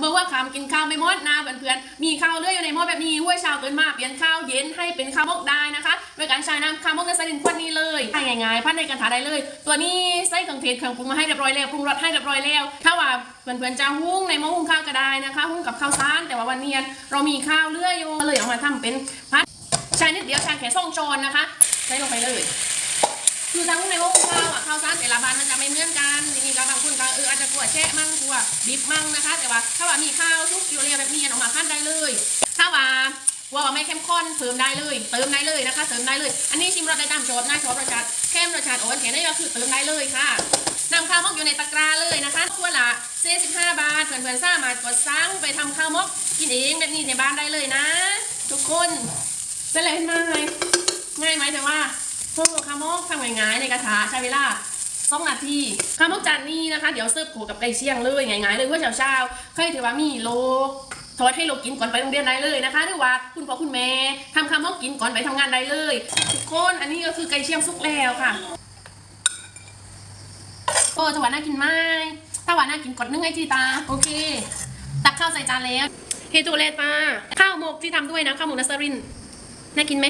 เมื่อว่าคำกินข้าวไม่หมดนะเพื่อนๆมีข้าวเลืออยู่ในหม้อแบบนี้ห้วยช้าตื่นมาเปลี่ยนข้าวเย็นให้เป็นข้าวมกได้นะคะโดยการใช้น้ำข้าวมกในสลินขวดนี้เลยใช้ง่ายๆพันในกระถาได้เลย ตัวนี้ใส่เครื่องเทศเครื่องปรุงมาให้เรียบร้อยแล้วปรุงรสให้เรียบร้อยแล้วถ้าว่าเพื่อนๆจะหุ้งในหม้อหุงข้าวก็ได้นะคะหุ้งกับข้าวสารแต่ว่าวันนี้เรามีข้าวเลืออยู่ก็เลยเอามาทำเป็นพัดใช้นิดเดียวใช้แค่ส่งโจรนะคะใส่ลงไปเลย คือทั้งในโลกข้าวอะข้าวสารแต่ละบ้านมันจะไม่เหมือนกันจริงๆแล้วบางคนก็เอออาจจะกลัวแช่มั่งกลัวดิบมั่งนะคะ แต่ว่าถ้าว่ามีข้าวทุกอยู่เรียแบบนี้เอามาขั้นได้เลย ถ้าว่าว่าว่าไม่เข้มข้นเติมได้เลยเติมได้เลยนะคะเติมได้เลย อันนี้ชิมรสได้ตามโจทย์นะโจทย์รสชาติเข้มรสชาติโอนเขียนได้ก็คือเติมได้เลยค่ะนำข้าวมกอยู่ในตะกร้าเลยนะคะขวดละ45บาทเพื่อนๆสามารถกดสั่งไปทำข้าวมกกินเองแบบนี้ในบ้านได้เลยนะ ทุกคนเป็นไรมากไหมง่ายไหมแต่ว่า พวกข้าวมกทำง่ายๆในกระทะใช้เวลาสองนาทีข้าวมกจานนี้นะคะ เดี๋ยวเสิร์ฟคู่กับไก่เชียงเลยง่ายๆเลยเพื่อเช้าๆเคยถือว่ามีโลทอดให้โลกินก่อนไปโรงเรียนได้เลยนะคะ หรือว่าคุณพ่อคุณแม่ทำข้าวมกกินก่อนไปทำงานได้เลยทุกคนอันนี้ก็คือไก่เชียงสุกแล้วค่ะโอ้ถวาน่ากินไหมถ้าว่าน่ากินกดนึ่งไอจีตาโอเค ตักข้าวใส่จานแล้วเฮตูเลตมาข้าวหมกที่ทำด้วยนะข้าวหมกนัสรินน่ากินไหม